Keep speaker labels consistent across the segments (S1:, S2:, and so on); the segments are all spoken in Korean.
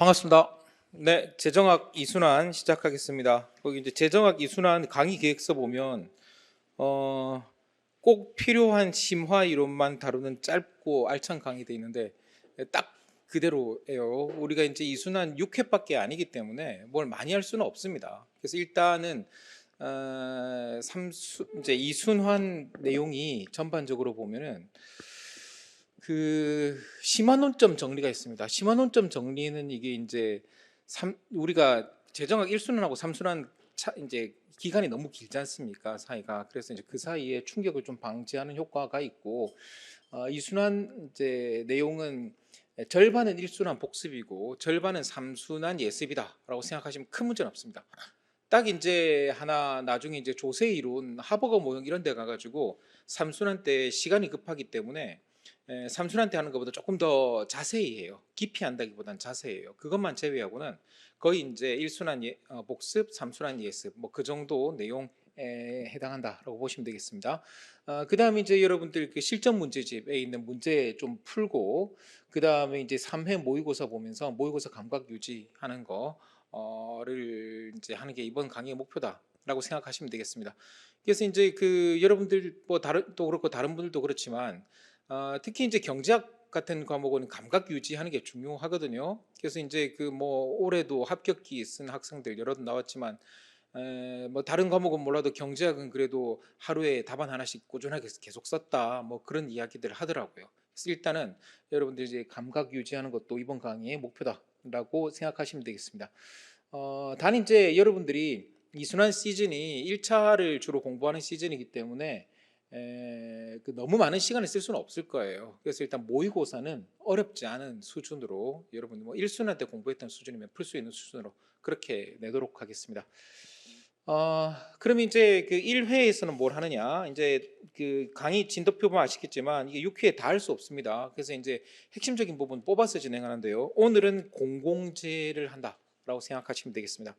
S1: 반갑습니다. 네, 재정학 이순환 시작하겠습니다. 거기 이제 재정학 이순환 강의 계획서 보면 어, 꼭 필요한 심화 이론만 다루는 짧고 알찬 강의돼 있는데 딱 그대로예요. 우리가 이제 이순환 6회밖에 아니기 때문에 뭘 많이 할 수는 없습니다. 그래서 일단은 어, 삼수, 이제 이순환 내용이 전반적으로 보면은 그 심화 논점 정리가 있습니다. 심화 논점 정리는 이게 이제 삼, 우리가 재정학 1순환하고 3순환 차, 이제 기간이 너무 길지 않습니까? 사이가. 그래서 이제 그 사이에 충격을 좀 방지하는 효과가 있고 어, 2순환 이제 내용은 절반은 1순환 복습이고 절반은 3순환 예습이다라고 생각하시면 큰 문제는 없습니다. 딱 이제 하나 나중에 이제 조세 이론 하버거 모형 이런 데 가가지고 3순환 때 시간이 급하기 때문에 에, 때 하는 것보다 조금 더 자세히 해요. 깊이 한다기보다는 자세히 해요. 그것만 제외하고는 거의 이제 1순환 예, 어, 복습, 3순환 예습 뭐 그 정도 내용에 해당한다라고 보시면 되겠습니다. 어, 그 다음에 이제 여러분들 그 실전 문제집에 있는 문제 좀 풀고 그 다음에 이제 3회 모의고사 보면서 모의고사 감각 유지하는 거를 이제 하는 게 이번 강의의 목표다라고 생각하시면 되겠습니다. 그래서 이제 그 여러분들 뭐 다른 또 그렇고 다른 분들도 그렇지만 어, 특히 이제 경제학 같은 과목은 감각 유지하는 게 중요하거든요. 그래서 이제 그 뭐 올해도 합격기 쓴 학생들 여러 나왔지만 에, 뭐 다른 과목은 몰라도 경제학은 그래도 하루에 답안 하나씩 꾸준하게 계속 썼다 뭐 그런 이야기들을 하더라고요. 그래서 일단은 여러분들 이제 감각 유지하는 것도 이번 강의의 목표다라고 생각하시면 되겠습니다. 어, 단 이제 여러분들이 이순환 시즌이 1차를 주로 공부하는 시즌이기 때문에 에, 그 너무 많은 시간을 쓸 수는 없을 거예요. 그래서 일단 모의고사는 어렵지 않은 수준으로 여러분 뭐 1순환 때 공부했던 수준이면 풀 수 있는 수준으로 그렇게 내도록 하겠습니다. 어, 그럼 이제 그 1회에서는 뭘 하느냐? 이제 그 강의 진도표 보면 아시겠지만 이게 6회에 다 할 수 없습니다. 그래서 이제 핵심적인 부분 뽑아서 진행하는데요. 오늘은 공공재를 한다라고 생각하시면 되겠습니다.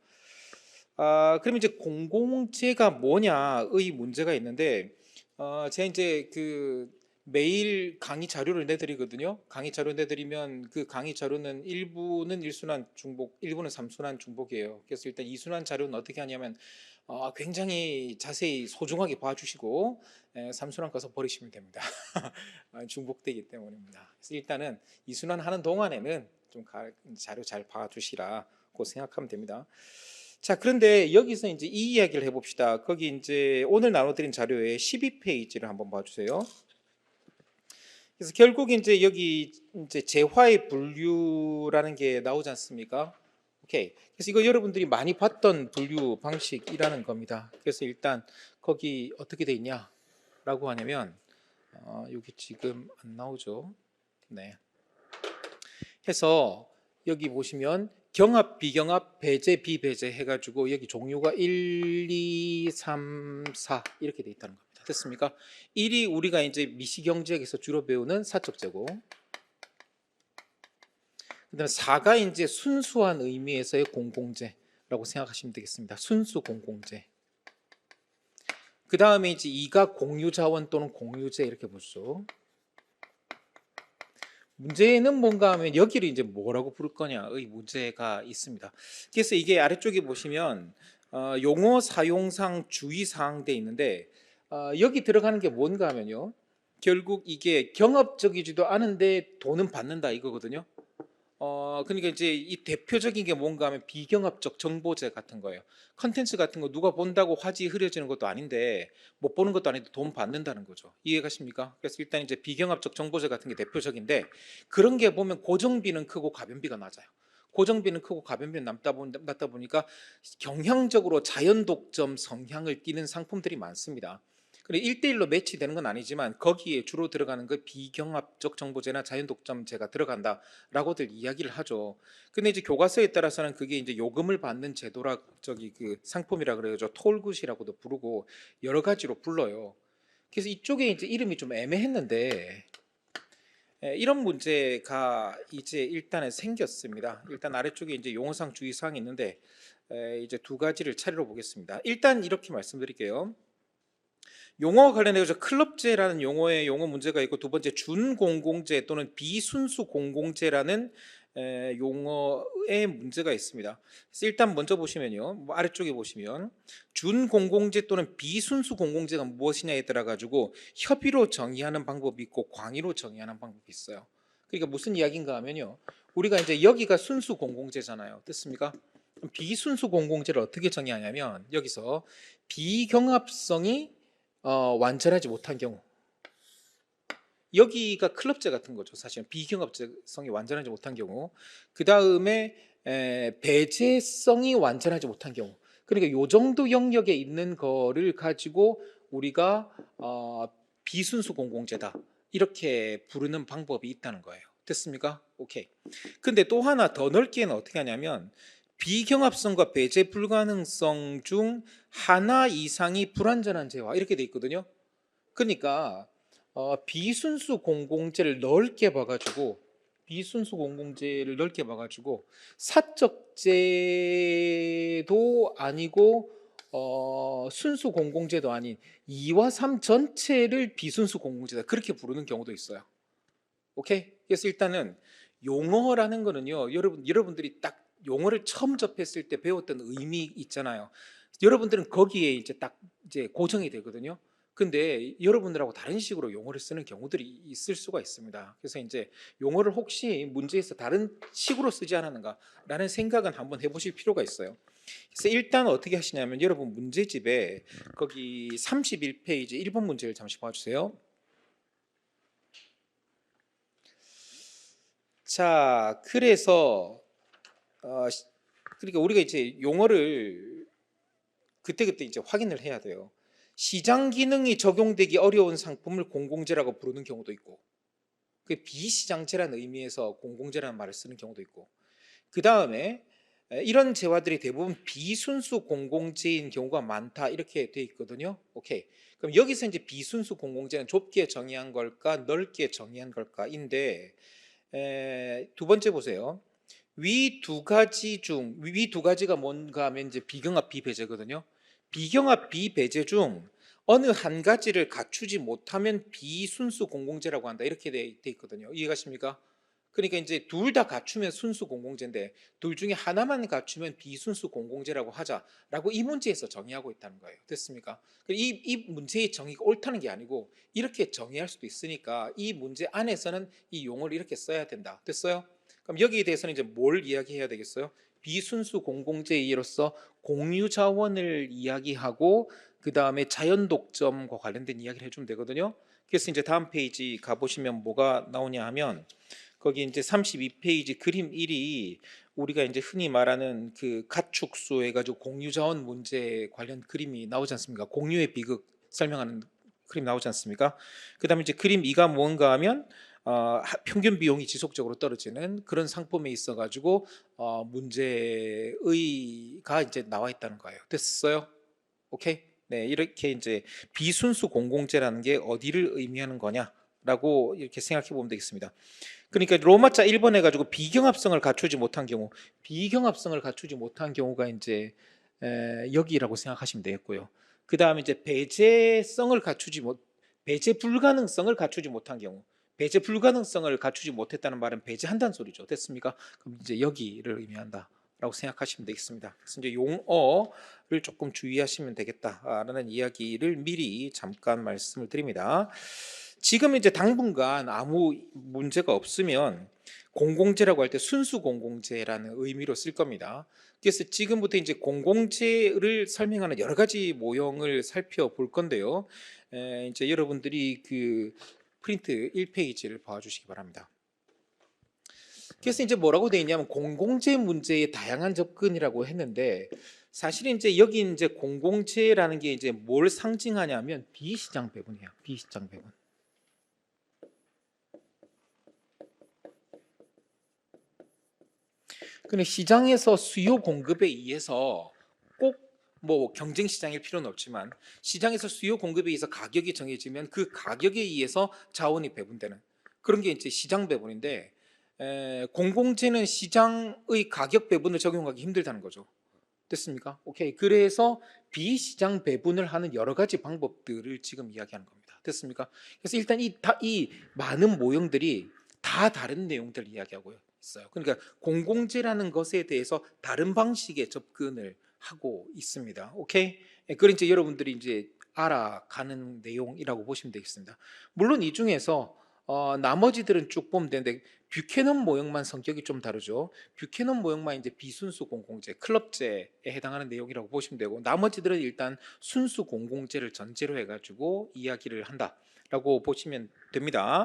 S1: 아, 그럼 이제 공공재가 뭐냐의 문제가 있는데 어, 제가 이제 그 매일 강의 자료를 내드리거든요. 강의 자료 내드리면 그 강의 자료는 일부는 일순환 중복, 일부는 삼순환 중복이에요. 그래서 일단 이순환 자료는 어떻게 하냐면 어, 굉장히 자세히 소중하게 봐주시고 에, 삼순환 가서 버리시면 됩니다. 아, 중복되기 때문입니다. 그래서 일단은 이순환 하는 동안에는 좀 가, 자료 잘 봐주시라 고 생각하면 됩니다. 자, 그런데 여기서 이제 이 이야기를 해봅시다. 거기 이제 오늘 나눠드린 자료의 12페이지를 한번 봐주세요. 그래서 결국 이제 여기 이제 재화의 분류라는 게 나오지 않습니까? 오케이. 그래서 이거 여러분들이 많이 봤던 분류 방식이라는 겁니다. 그래서 일단 거기 어떻게 돼 있냐라고 하냐면 어, 여기 지금 안 나오죠. 네. 해서 여기 보시면 경합, 비경합, 배제, 비배제 해가지고 여기 종류가 1, 2, 3, 4 이렇게 돼 있다는 겁니다. 됐습니까? 1이 우리가 이제 미시경제학에서 주로 배우는 사적 제곱. 그다음에 4가 이제 순수한 의미에서의 공공재라고 생각하시면 되겠습니다. 순수 공공재. 그 다음에 이제 2가 공유자원 또는 공유재 이렇게 보죠. 문제는 뭔가 하면 여기를 이제 뭐라고 부를 거냐의 문제가 있습니다. 그래서 이게 아래쪽에 보시면 어, 용어 사용상 주의사항 돼 있는데 어, 여기 들어가는 게 뭔가 하면요. 결국 이게 경합적이지도 않은데 돈은 받는다 이거거든요. 어, 그러니까 이제 이 대표적인 게 뭔가 하면 비경합적 정보제 같은 거예요. 컨텐츠 같은 거 누가 본다고 화지 흐려지는 것도 아닌데 못 보는 것도 아닌데 돈 받는다는 거죠. 이해가십니까? 그래서 일단 이제 비경합적 정보제 같은 게 대표적인데 그런 게 보면 고정비는 크고 가변비가 낮아요. 고정비는 크고 가변비는 남다 보, 낮다 보니까 경향적으로 자연 독점 성향을 띠는 상품들이 많습니다. 그래 1대1로 매치되는 건 아니지만 거기에 주로 들어가는 그 비경합적 정보제나 자연 독점제가 들어간다라고들 이야기를 하죠. 근데 이제 교과서에 따라서는 그게 이제 요금을 받는 제도라 저기 그 상품이라 그래요. 톨굿이라고도 부르고 여러 가지로 불러요. 그래서 이쪽에 이제 이름이 좀 애매했는데 예, 이런 문제가 이제 일단은 생겼습니다. 일단 아래쪽에 이제 용어상 주의사항이 있는데 에, 이제 두 가지를 차례로 보겠습니다. 일단 이렇게 말씀드릴게요. 용어와 관련해서 클럽제라는 용어의 용어 문제가 있고 두 번째 준공공제 또는 비순수 공공제라는 에, 용어에 문제가 있습니다. 일단 먼저 보시면요, 뭐 아래쪽에 보시면 준공공재 또는 비순수 공공재가 무엇이냐에 따라 가지고 협의로 정의하는 방법이 있고 광의로 정의하는 방법이 있어요. 그러니까 무슨 이야기인가 하면요, 우리가 이제 여기가 순수 공공재잖아요. 됐습니까? 비순수 공공재를 어떻게 정의하냐면 여기서 비경합성이 어, 완전하지 못한 경우 여기가 클럽제 같은 거죠. 사실은 비경합성이 완전하지 못한 경우 그 다음에 배제성이 완전하지 못한 경우 그러니까 요 정도 영역에 있는 거를 가지고 우리가 어, 비순수 공공재다 이렇게 부르는 방법이 있다는 거예요. 됐습니까? 오케이. 근데 또 하나 더 넓게는 어떻게 하냐면 비경합성과 배제 불가능성 중 하나 이상이 불완전한 재화 이렇게 돼 있거든요. 그러니까 어, 비순수 공공재를 넓게 봐가지고 비순수 공공재를 넓게 봐가지고 사적재도 아니고 어, 순수 공공재도 아닌 2와 3 전체를 비순수 공공재다 그렇게 부르는 경우도 있어요. 오케이? 그래서 일단은 용어라는 거는요, 여러분 여러분들이 딱 용어를 처음 접했을 때 배웠던 의미 있잖아요. 여러분들은 거기에 이제 딱 이제 고정이 되거든요. 근데 여러분들하고 다른 식으로 용어를 쓰는 경우들이 있을 수가 있습니다. 그래서 이제 용어를 혹시 문제에서 다른 식으로 쓰지 않았는가라는 생각은 한번 해보실 필요가 있어요. 그래서 일단 어떻게 하시냐면 여러분 문제집에 거기 31페이지 1번 문제를 잠시 봐주세요. 자, 그래서 어, 시- 그러니까 우리가 이제 용어를 그때그때 이제 확인을 해야 돼요. 시장 기능이 적용되기 어려운 상품을 공공재라고 부르는 경우도 있고, 그 비시장재라는 의미에서 공공재라는 말을 쓰는 경우도 있고, 그 다음에 이런 재화들이 대부분 비순수 공공재인 경우가 많다 이렇게 돼 있거든요. 오케이. 그럼 여기서 이제 비순수 공공재는 좁게 정의한 걸까, 넓게 정의한 걸까인데 에, 두 번째 보세요. 위 두 가지 중 위 두 가지가 뭔가 하면 이제 비경합 비배제거든요. 비경합 비배제 중 어느 한 가지를 갖추지 못하면 비순수 공공재라고 한다 이렇게 돼, 돼 있거든요. 이해가십니까? 그러니까 이제 둘 다 갖추면 순수 공공재인데 둘 중에 하나만 갖추면 비순수 공공재라고 하자라고 이 문제에서 정의하고 있다는 거예요. 됐습니까? 이, 이 문제의 정의가 옳다는 게 아니고 이렇게 정의할 수도 있으니까 이 문제 안에서는 이 용어를 이렇게 써야 된다. 됐어요? 그럼 여기에 대해서는 이제 뭘 이야기해야 되겠어요? 비순수 공공재이로서 공유 자원을 이야기하고 그 다음에 자연 독점과 관련된 이야기를 해주면 되거든요. 그래서 이제 다음 페이지 가보시면 뭐가 나오냐 하면 거기 이제 32페이지 그림 1이 우리가 이제 흔히 말하는 그 가축수 해가지고 공유 자원 문제 관련 그림이 나오지 않습니까? 공유의 비극 설명하는 그림 나오지 않습니까? 그 다음에 이제 그림 2가 뭔가 하면 어, 하- 평균 비용이 지속적으로 떨어지는 그런 상품에 있어 가지고 어, 문제의가 이제 나와 있다는 거예요. 됐어요? 오케이? 네, 이렇게 이제 비순수 공공재라는 게 어디를 의미하는 거냐라고 이렇게 생각해 보면 되겠습니다. 그러니까 로마자 1번 해가지고 비경합성을 갖추지 못한 경우, 비경합성을 갖추지 못한 경우가 이제 에, 여기라고 생각하시면 되겠고요. 그 다음에 이제 배제성을 갖추지 못, 배제 불가능성을 갖추지 못한 경우, 배제 불가능성을 갖추지 못했다는 말은 배제한다는 소리죠. 됐습니까? 그럼 이제 여기를 의미한다 라고 생각하시면 되겠습니다. 그래서 이제 용어를 조금 주의하시면 되겠다라는 이야기를 미리 잠깐 말씀을 드립니다. 지금 이제 당분간 아무 문제가 없으면 공공재라고 할 때 순수 공공재라는 의미로 쓸 겁니다. 그래서 지금부터 이제 공공재를 설명하는 여러 가지 모형을 살펴볼 건데요. 에, 이제 여러분들이 그 프린트 1페이지를 봐주시기 바랍니다. 그래서 이제 뭐라고 되어 있냐면 공공재 문제의 다양한 접근이라고 했는데 사실 이제 여기 이제 공공재라는 게 이제 뭘 상징하냐면 비시장 배분이에요. 비시장 배분. 근데 시장에서 수요 공급에 의해서 꼭 뭐 경쟁 시장일 필요는 없지만 시장에서 수요 공급에 의해서 가격이 정해지면 그 가격에 의해서 자원이 배분되는 그런 게 이제 시장 배분인데 에, 공공재는 시장의 가격 배분을 적용하기 힘들다는 거죠. 됐습니까? 오케이. 그래서 비시장 배분을 하는 여러 가지 방법들을 지금 이야기하는 겁니다. 됐습니까? 그래서 일단 이, 다, 이 많은 모형들이 다 다른 내용들을 이야기하고요. 있어요. 그러니까 공공재라는 것에 대해서 다른 방식의 접근을 하고 있습니다. 오케이? 예, 그걸 이제 여러분들이 이제 알아가는 내용이라고 보시면 되겠습니다. 물론 이 중에서 어, 나머지들은 쭉 보면 되는데 뷰캐넌 모형만 성격이 좀 다르죠. 뷰캐넌 모형만 이제 비순수 공공재, 클럽제에 해당하는 내용이라고 보시면 되고 나머지들은 일단 순수 공공재를 전제로 해가지고 이야기를 한다라고 보시면 됩니다.